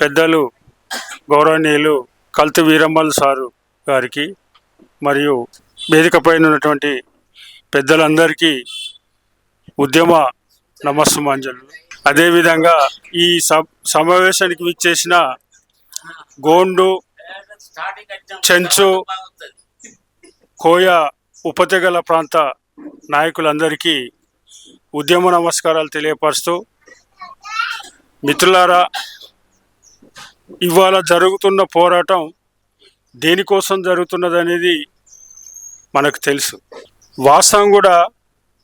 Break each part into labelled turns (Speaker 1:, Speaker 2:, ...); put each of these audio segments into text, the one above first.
Speaker 1: పెద్దలు గౌరవనీయులు కల్తు వీరమ్మల్ సారు గారికి మరియు వేదికపైన ఉన్నటువంటి పెద్దలందరికీ ఉద్యమ నమస్సుమాంజలు. అదేవిధంగా ఈ స- సమావేశానికి విచ్చేసిన గోండు చెంచు కోయ ఉపతెగల ప్రాంత నాయకులందరికీ ఉద్యమ నమస్కారాలు తెలియపరుస్తూ మిత్రులారా ఇవాళ జరుగుతున్న పోరాటం దేనికోసం జరుగుతున్నది అనేది మనకు తెలుసు. వాస్తవం కూడా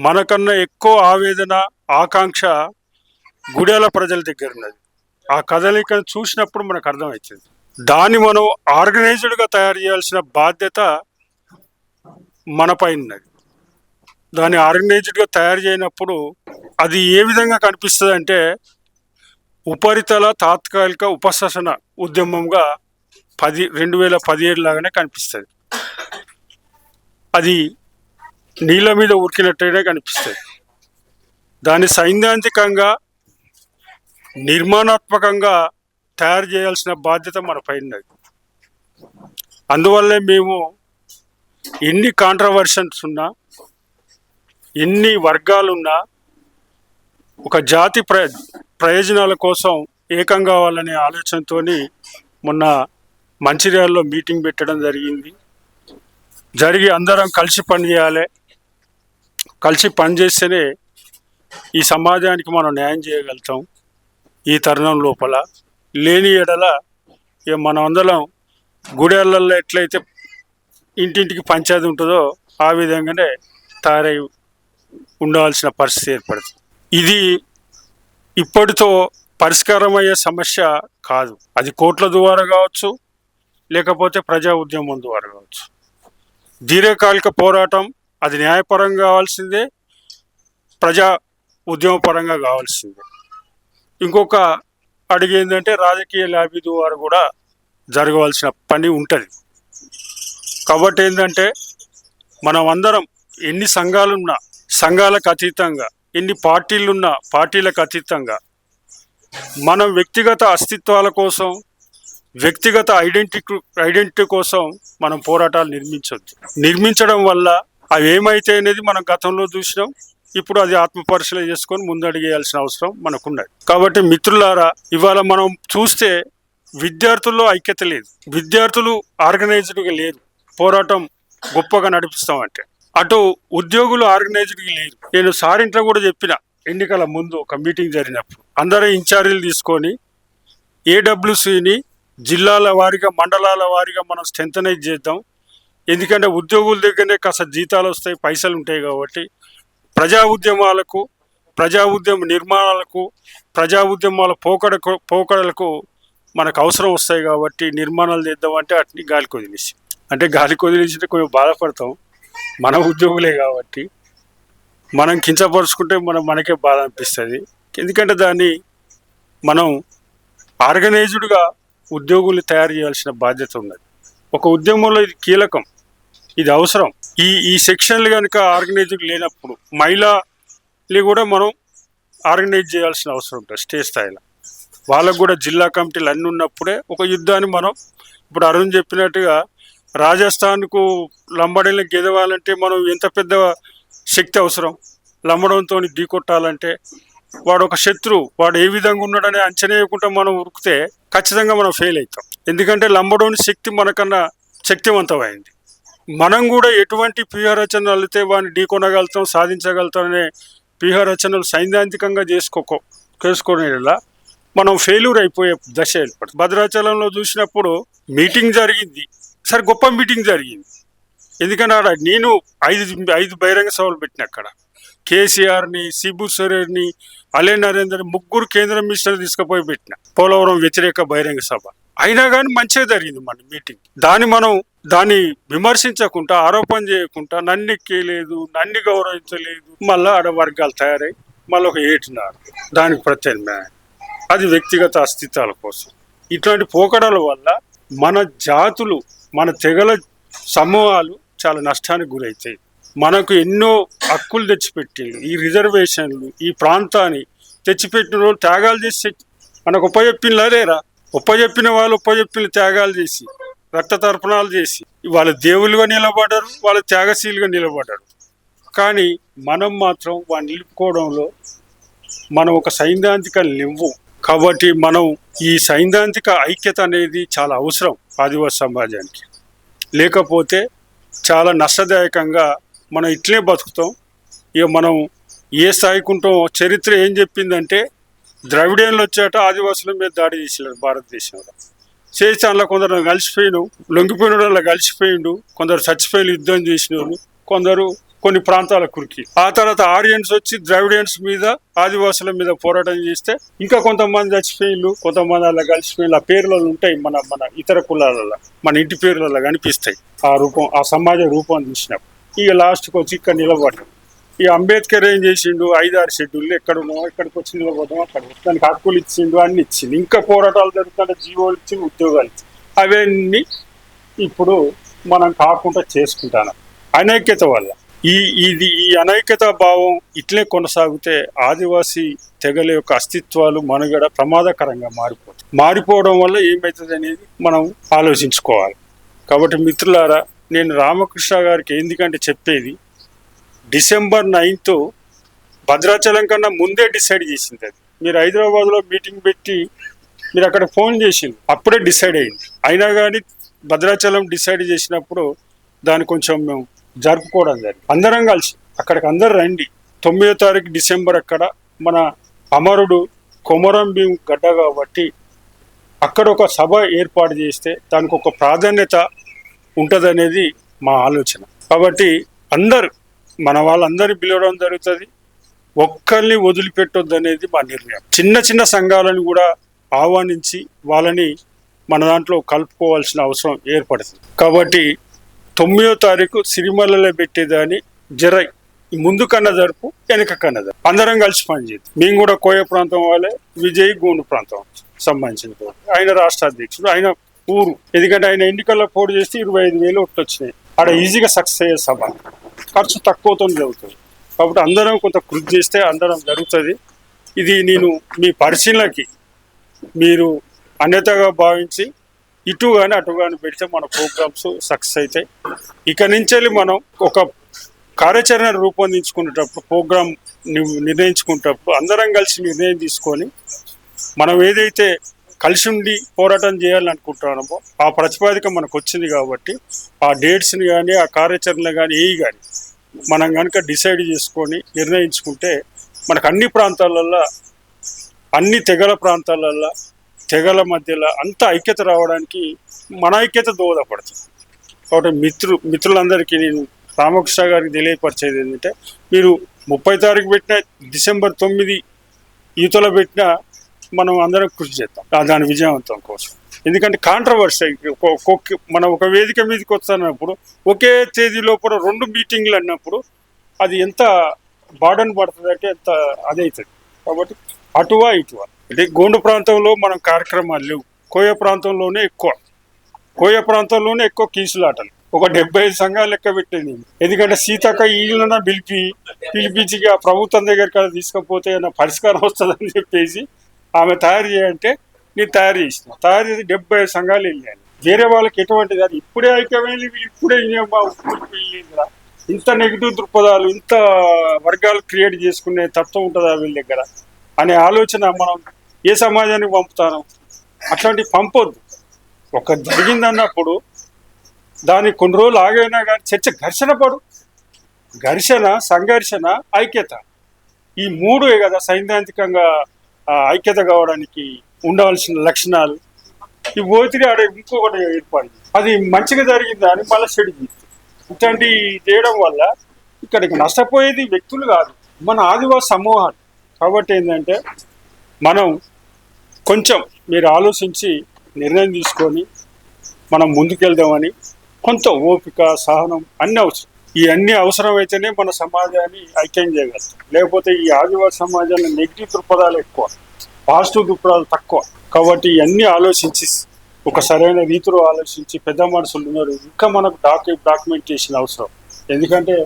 Speaker 1: మనకన్నా ఎక్కువ ఆవేదన ఆకాంక్ష గుడేల ప్రజల దగ్గర ఉన్నది. ఆ కదలికను చూసినప్పుడు మనకు అర్థమవుతుంది. దాన్ని మనం ఆర్గనైజ్డ్గా తయారు చేయాల్సిన బాధ్యత మనపై ఉన్నది. దాన్ని ఆర్గనైజ్డ్గా తయారు చేయనప్పుడు అది ఏ విధంగా కనిపిస్తుంది అంటే ఉపరితల తాత్కాలిక ఉపశాసన ఉద్యమంగా పది రెండు వేల పదిహేడు లాగానే కనిపిస్తుంది. అది నీళ్ళ మీద ఉరికినట్టుగానే కనిపిస్తుంది. దాన్ని సైద్ధాంతికంగా నిర్మాణాత్మకంగా తయారు చేయాల్సిన బాధ్యత మన పైన ఉన్నది అందువల్లే మేము ఎన్ని కాంట్రవర్షన్స్ ఉన్నా ఎన్ని వర్గాలున్నా ఒక జాతి ప్ర ప్రయోజనాల కోసం ఏకం కావాలనే ఆలోచనతో మొన్న మంచిర్యాలలో మీటింగ్ పెట్టడం జరిగింది. జరిగి అందరం కలిసి పనిచేయాలి కలిసి పనిచేస్తేనే ఈ సమాజానికి మనం న్యాయం చేయగలుగుతాం ఈ తరుణం లోపల. లేని ఎడల ఇక మనం అందరం గుడేళ్ళలో ఎట్లయితే ఇంటింటికి పంచాయతీ ఉంటుందో ఆ విధంగానే తయారై ఉండాల్సిన పరిస్థితి ఏర్పడుతుంది. ఇది ఇప్పటితో పరిష్కారమయ్యే సమస్య కాదు. అది కోట్ల ద్వారా కావచ్చు లేకపోతే ప్రజా ఉద్యమం ద్వారా కావచ్చు. దీర్ఘకాలిక పోరాటం అది న్యాయపరంగా కావాల్సిందే ప్రజా ఉద్యమపరంగా కావాల్సిందే. ఇంకొక అడిగి ఏంటంటే రాజకీయ లాబీ ద్వారా కూడా జరగవలసిన పని ఉంటుంది. కాబట్టి ఏంటంటే మనం అందరం ఎన్ని సంఘాలున్నా సంఘాలకు అతీతంగా ఎన్ని పార్టీలున్నా పార్టీలకు అతీతంగా. మనం వ్యక్తిగత అస్తిత్వాల కోసం వ్యక్తిగత ఐడెంటిటీ ఐడెంటిటీ కోసం మనం పోరాటాలు నిర్మించవచ్చు నిర్మించడం వల్ల అవి ఏమైతే అనేది మనం గతంలో చూసినాం ఇప్పుడు అది ఆత్మపరిశీలన చేసుకొని ముందడిగేయాల్సిన అవసరం మనకున్నది. కాబట్టి మిత్రులారా ఇవాళ మనం చూస్తే విద్యార్థుల్లో ఐక్యత లేదు. విద్యార్థులు ఆర్గనైజ్డ్గా లేరు. పోరాటం గొప్పగా నడిపిస్తామంటే. అటు ఉద్యోగులు ఆర్గనైజ్డ్కి లేరు నేను సారింట్లో కూడా చెప్పిన ఎన్నికల ముందు ఒక మీటింగ్ జరిగినప్పుడు అందరూ ఇన్ఛార్జీలు తీసుకొని ఏడబ్ల్యూసిని జిల్లాల వారీగా మండలాల వారీగా మనం స్ట్రెంథనైజ్ చేద్దాం. ఎందుకంటే ఉద్యోగుల దగ్గరనే కాస్త జీతాలు వస్తాయి పైసలు ఉంటాయి కాబట్టి ప్రజా ఉద్యమాలకు ప్రజా ఉద్యమ నిర్మాణాలకు ప్రజా ఉద్యమాల పోకడ పోకడలకు మనకు అవసరం వస్తాయి కాబట్టి నిర్మాణాలు చేద్దామంటే అట్ని గాలి కొదిలేసి. అంటే గాలి కొదిలేసి కొంచెం బాధపడతాం. మన ఉద్యోగులే కాబట్టి మనం కించపరుచుకుంటే మనం మనకే బాధ అనిపిస్తుంది. ఎందుకంటే దాన్ని మనం ఆర్గనైజ్డ్గా ఉద్యోగులు తయారు చేయాల్సిన బాధ్యత ఉన్నది. ఒక ఉద్యమంలో ఇది కీలకం ఇది అవసరం. ఈ ఈ సెక్షన్లు కనుక ఆర్గనైజ్డ్ లేనప్పుడు మహిళలు కూడా మనం ఆర్గనైజ్ చేయాల్సిన అవసరం ఉంటుంది స్టేట్ స్థాయిలో. వాళ్ళకు కూడా జిల్లా కమిటీలు అన్నీ ఉన్నప్పుడే ఒక యుద్ధాన్ని మనం ఇప్పుడు అరుణ్ చెప్పినట్టుగా రాజస్థాన్కు లంబడిని గెలవాలంటే మనం ఎంత పెద్ద శక్తి అవసరం? లంబడంతో ఢీకొట్టాలంటే వాడు ఒక శత్రువు వాడు ఏ విధంగా ఉన్నాడని అంచనా వేయకుండా మనం ఉరికితే ఖచ్చితంగా మనం ఫెయిల్ అవుతాం. ఎందుకంటే లంబడోని శక్తి మనకన్నా శక్తివంతమైంది. మనం కూడా ఎటువంటి వ్యూహ రచనలు అల్లితే వాడిని ఢీకొనగలుగుతాం సాధించగలుగుతామనే వ్యూహ రచనలు సైద్ధాంతికంగా చేసుకోకో చేసుకునేలా మనం ఫెయిల్యూర్ అయిపోయే దశ ఏర్పడుతుంది. భద్రాచలంలో చూసినప్పుడు మీటింగ్ జరిగింది. సరే గొప్ప మీటింగ్ జరిగింది. ఎందుకంటే ఆడ నేను ఐదు ఐదు బహిరంగ సభలు పెట్టిన అక్కడ. కేసీఆర్ని సిబు సోరేర్ని అలే నరేందర్ ముగ్గురు కేంద్ర మినిస్టర్ తీసుకుపోయి పెట్టిన. పోలవరం వ్యతిరేక బహిరంగ సభ. అయినా కానీ మంచిగా జరిగింది మన మీటింగ్. దాన్ని మనం దాన్ని విమర్శించకుండా ఆరోపణ చేయకుండా నన్ను ఎక్కేయలేదు నన్ను గౌరవించలేదు మళ్ళీ ఆడ వర్గాలు తయారై మళ్ళీ ఒక ఏటినారు దానికి ప్రత్యామ్నాయం అది వ్యక్తిగత అస్తిత్వాల కోసం. ఇట్లాంటి పోకడల వల్ల మన జాతులు మన తెగల సమూహాలు చాలా నష్టానికి గురవుతాయి మనకు ఎన్నో హక్కులు తెచ్చిపెట్టింది ఈ రిజర్వేషన్లు ఈ ప్రాంతాన్ని తెచ్చిపెట్టిన రోజు త్యాగాలు చేసి మనకు ఉపజెప్పిలా లేరా? ఉపజెప్పిన వాళ్ళు ఉపజెప్పిన త్యాగాలు చేసి రక్త తర్పణాలు చేసి వాళ్ళ దేవులుగా నిలబడ్డారు వాళ్ళ త్యాగశీలుగా నిలబడ్డారు. కానీ మనం మాత్రం వాళ్ళు నిలుపుకోవడంలో మనం ఒక సైద్ధాంతిక నివ్వు కాబట్టి మనం ఈ సైద్ధాంతిక ఐక్యత అనేది చాలా అవసరం ఆదివాసీ సమాజానికి. లేకపోతే చాలా నష్టదాయకంగా మనం ఇట్లే బతుకుతాం. ఇక మనం ఏ స్థాయికి ఉంటాం చరిత్ర ఏం చెప్పిందంటే ద్రవిడేన్లు వచ్చాట ఆదివాసుల మీద దాడి చేసినారు భారతదేశంలో. చేసి అందులో కొందరు కలిసిపోయిను లొంగిపోయిన వాళ్ళు కలిసిపోయిండు కొందరు చచ్చిపోయిన యుద్ధం చేసిన కొందరు కొన్ని ప్రాంతాల కురికి. ఆ తర్వాత ఆరియన్స్ వచ్చి ద్రవిడియన్స్ మీద ఆదివాసుల మీద పోరాటం చేస్తే ఇంకా కొంతమంది చచ్చిపోయిళ్ళు కొంతమంది అలా కలిసిపోయిళ్ళు ఆ పేర్లలో ఉంటాయి మన మన ఇతర కులాలలో. మన ఇంటి పేర్లలో కనిపిస్తాయి ఆ రూపం ఆ సమాజ రూపం చూసినప్పుడు. ఇక లాస్ట్కి వచ్చి ఇక్కడ నిలబడ్డాం. ఈ అంబేద్కర్ ఏం చేసిండు? ఐదారు షెడ్యూల్ ఎక్కడ ఉన్నాం ఎక్కడికి వచ్చి నిలబడ్డాం అక్కడ దానికి హక్కులు ఇచ్చిండు అన్ని ఇచ్చిండు. ఇంకా పోరాటాలు జరుగుతుంటే జీవోలు ఇచ్చి ఉద్యోగాలు ఇచ్చి అవన్నీ ఇప్పుడు మనం కాకుండా చేసుకుంటాను. అనైక్యత వల్ల. ఈ ఇది ఈ అనైక్యతా భావం ఇట్లే కొనసాగితే ఆదివాసీ తెగల యొక్క అస్తిత్వాలు మనుగడ ప్రమాదకరంగా మారిపోతుంది. మారిపోవడం వల్ల ఏమవుతుంది అనేది మనం ఆలోచించుకోవాలి. కాబట్టి మిత్రులారా నేను రామకృష్ణ గారికి ఎందుకంటే చెప్పేది డిసెంబర్ నైన్త్ భద్రాచలం కన్నా ముందే డిసైడ్ చేసింది అది. మీరు హైదరాబాద్లో మీటింగ్ పెట్టి మీరు అక్కడ ఫోన్ చేసింది అప్పుడే డిసైడ్ అయింది. అయినా కానీ భద్రాచలం డిసైడ్ చేసినప్పుడు దాన్ని కొంచెం మేము జరుపుకోవడం జరిగింది. అందరం కలిసి అక్కడికి అందరు రండి. తొమ్మిదో తారీఖు డిసెంబర్ అక్కడ మన అమరుడు కొమరం భీం గడ్డ కాబట్టి అక్కడ ఒక సభ ఏర్పాటు చేస్తే దానికి ఒక ప్రాధాన్యత ఉంటుందనేది మా ఆలోచన. కాబట్టి అందరు మన వాళ్ళందరినీ పిలవడం జరుగుతుంది. ఒక్కరిని వదిలిపెట్టొద్దు అనేది మా నిర్ణయం. చిన్న చిన్న సంఘాలను కూడా ఆహ్వానించి వాళ్ళని మన దాంట్లో కలుపుకోవాల్సిన అవసరం ఏర్పడుతుంది. కాబట్టి తొమ్మిదో తారీఖు సిరిమల్లలో పెట్టేదాన్ని జరై ముందు కన్న జరుపు వెనక కన్న జరుపు. అందరం కలిసి పనిచేద్దాం. మేము కూడా కోయ ప్రాంతం వాళ్ళే విజయ్ గూండు ప్రాంతం సంబంధించిన ఆయన రాష్ట్ర అధ్యక్షుడు ఆయన ఊరు. ఎందుకంటే ఆయన ఎన్నికల్లో పోటీ చేస్తే ఇరవై ఐదు వేలు ఒకటి వచ్చినాయి. ఆడ ఈజీగా సక్సెస్ అయ్యే సభ. ఖర్చు తక్కువతో జరుగుతుంది. కాబట్టి అందరం కొంత కృషి చేస్తే అందరం జరుగుతుంది. ఇది నేను మీ పరిశీలనకి మీరు అన్యతగా భావించి ఇటు కానీ అటు కానీ పెడితే మన ప్రోగ్రామ్స్ సక్సెస్ అవుతాయి. ఇక నుంచి వెళ్ళి మనం ఒక కార్యాచరణ రూపొందించుకునేటప్పుడు ప్రోగ్రామ్ నిర్ణయించుకునేటప్పుడు అందరం కలిసి నిర్ణయం తీసుకొని మనం ఏదైతే కలిసి ఉండి పోరాటం చేయాలనుకుంటున్నామో ఆ ప్రతిపాదిక మనకు వచ్చింది కాబట్టి ఆ డేట్స్ని కానీ ఆ కార్యాచరణ కానీ ఏవి కానీ మనం కనుక డిసైడ్ చేసుకొని నిర్ణయించుకుంటే మనకు అన్ని ప్రాంతాలలో అన్ని తెగల ప్రాంతాలలో తెగల మధ్యలో అంత ఐక్యత రావడానికి మన ఐక్యత దోహదపడుతుంది. కాబట్టి మిత్రు మిత్రులందరికీ నేను రామకృష్ణ గారికి తెలియపరిచేది ఏంటంటే మీరు ముప్పై తారీఖు పెట్టిన డిసెంబర్ తొమ్మిది ఈతలో పెట్టిన మనం అందరం కృషి చేద్దాం. దాని విజయవంతం కోసం. ఎందుకంటే కాంట్రవర్సీ మనం ఒక వేదిక మీదకి వస్తున్నప్పుడు ఒకే తేదీలో కూడా రెండు మీటింగ్లు అన్నప్పుడు అది ఎంత బాడన్ పడుతుంది అంటే ఎంత అదవుతుంది కాబట్టి అటువా ఇటువా. అంటే గోండు ప్రాంతంలో మనం కార్యక్రమాలు లేవు. కోయ ప్రాంతంలోనే ఎక్కువ. కోయ ప్రాంతంలోనే ఎక్కువ కీసులాటలు. ఒక డెబ్బై ఐదు సంఘాలు లెక్క పెట్టింది ఎందుకంటే సీతక్క ఈళ్ళన పిలిపి పిలిపించి ఆ ప్రభుత్వం దగ్గరికి అలా తీసుకపోతే ఏమైనా పరిష్కారం వస్తుందని చెప్పేసి ఆమె తయారు చేయంటే నేను తయారు చేసిన. తయారు చేసి డెబ్బై ఐదు సంఘాలు వెళ్ళాను. వేరే వాళ్ళకి ఎటువంటిది అది ఇప్పుడే ఐక్యమైంది ఇప్పుడే వెళ్ళిందిరా. ఇంత నెగిటివ్ దృక్పథాలు ఇంత వర్గాలు క్రియేట్ చేసుకునే తత్వం ఉంటుందా వీళ్ళ దగ్గర? అనే ఆలోచన మనం ఏ సమాజానికి పంపుతాను అట్లాంటివి పంపొద్దు. ఒక జరిగిందన్నప్పుడు దాన్ని కొన్ని రోజులు ఆగైనా కానీ చర్చ ఘర్షణ పడు. ఘర్షణ సంఘర్షణ ఐక్యత. ఈ మూడే కదా సైద్ధాంతికంగా ఐక్యత కావడానికి ఉండవలసిన లక్షణాలు. ఈ ఓతిడి ఆడ ఇంకొకటి ఏర్పడింది. అది మంచిగా జరిగిందా అని మళ్ళీ చెడు ఇట్లాంటి చేయడం వల్ల ఇక్కడికి నష్టపోయేది వ్యక్తులు కాదు. మన ఆదివాసి సమూహాలు. కాబట్టి ఏంటంటే మనం కొంచెం మీరు ఆలోచించి నిర్ణయం తీసుకొని మనం ముందుకెళ్దామని కొంత ఓపిక సహనం అన్ని అవసరం. ఈ అన్ని అవసరమైతేనే మన సమాజాన్ని ఐక్యం చేయగలుగుతాం. లేకపోతే ఈ ఆదివాసీ సమాజంలో నెగిటివ్ దృక్పథాలు ఎక్కువ పాజిటివ్ దృక్పథాలు తక్కువ. కాబట్టి ఇవన్నీ ఆలోచించి ఒక సరైన రీతిలో ఆలోచించి పెద్ద మనుషులు ఉన్నారు. ఇంకా మనకు డాక్యు డాక్యుమెంటేషన్ అవసరం. ఎందుకంటే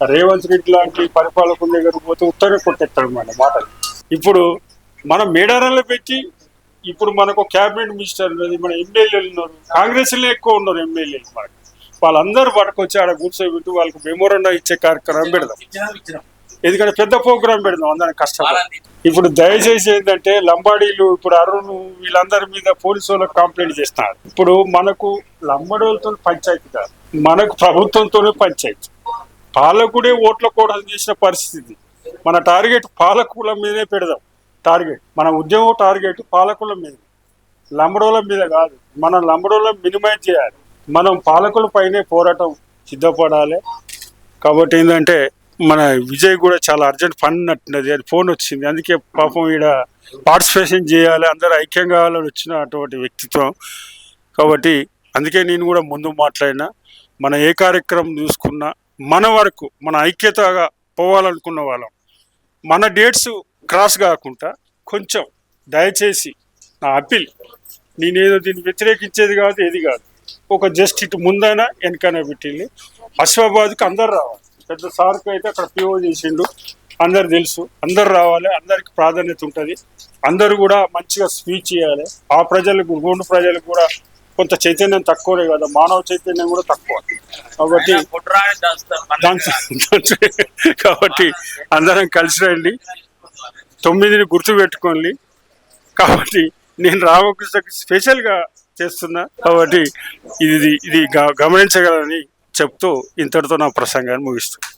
Speaker 1: రేవంత్ రెడ్డి లాంటి పరిపాలకుల దగ్గర పోతే ఉత్తరే కొట్టేస్తాడు మన మాటలు. ఇప్పుడు మనం మేడారంలో పెట్టి ఇప్పుడు మనకు క్యాబినెట్ మినిస్టర్ ఉన్నది మన ఎమ్మెల్యేలు ఉన్నారు కాంగ్రెస్ ఎక్కువ ఉన్నారు ఎమ్మెల్యేలు మనకి. వాళ్ళందరూ పట్టుకొచ్చి ఆడ కూర్చోబెట్టి వాళ్ళకి మెమోరండా ఇచ్చే కార్యక్రమం పెడదాం. ఎందుకంటే పెద్ద ప్రోగ్రాం పెడదాం అందరం
Speaker 2: కష్టం
Speaker 1: ఇప్పుడు దయచేసి ఏంటంటే లంబాడీలు ఇప్పుడు అరుణ్ వీళ్ళందరి మీద పోలీసు వాళ్ళకి కంప్లైంట్ చేస్తున్నారు. ఇప్పుడు మనకు లంబాడీలతో పంచాయతీ కాదు మనకు ప్రభుత్వంతోనే పంచాయతీ. పాలకుడే ఓట్ల కూడా చేసిన పరిస్థితి. మన టార్గెట్ పాలకుల మీదే పెడదాం. టార్గెట్. మన ఉద్యమం టార్గెట్ పాలకుల మీద. లంబడోల మీద కాదు. మనం లంబడోల మినిమైజ్ చేయాలి. మనం పాలకుల పైనే పోరాటం సిద్ధపడాలి. కాబట్టి ఏంటంటే మన విజయ్ కూడా చాలా అర్జెంట్ పని నట్టున్నది అది ఫోన్ వచ్చింది. అందుకే పాపం ఈడ పార్టిసిపేషన్ చేయాలి. అందరూ ఐక్యం కావాలని వచ్చిన అటువంటి వ్యక్తిత్వం. కాబట్టి అందుకే నేను కూడా ముందు మాట్లాడినా. మన ఏ కార్యక్రమం చూసుకున్నా మన వరకు మన ఐక్యతగా పోవాలనుకున్న వాళ్ళం. మన డేట్స్ క్రాస్ కాకుండా కొంచెం దయచేసి నా అప్పీల్ నేనేదో దీన్ని వ్యతిరేకించేది కాదు ఏది కాదు. ఒక జస్ట్ ఇటు ముందైనా వెనకైనా పెట్టింది. అశ్వాబాద్కి అందరు రావాలి. పెద్ద సార్కి అయితే అక్కడ పిఓ చేసిండు. అందరు తెలుసు. అందరు రావాలి. అందరికి ప్రాధాన్యత ఉంటుంది. అందరూ కూడా మంచిగా స్పీచ్ చేయాలి. ఆ ప్రజలకు రెండు ప్రజలకు కూడా కొంత చైతన్యం తక్కువనే కదా మానవ చైతన్యం కూడా తక్కువ. కాబట్టి కాబట్టి అందరం కలిసి రండి. తొమ్మిదిని గుర్తు పెట్టుకోండి కాబట్టి నేను రామకృష్ణకి స్పెషల్గా చేస్తున్నా. కాబట్టి ఇది ఇది గమనించగలని చెప్తూ ఇంతటితో నా ప్రసంగాన్ని ముగిస్తాను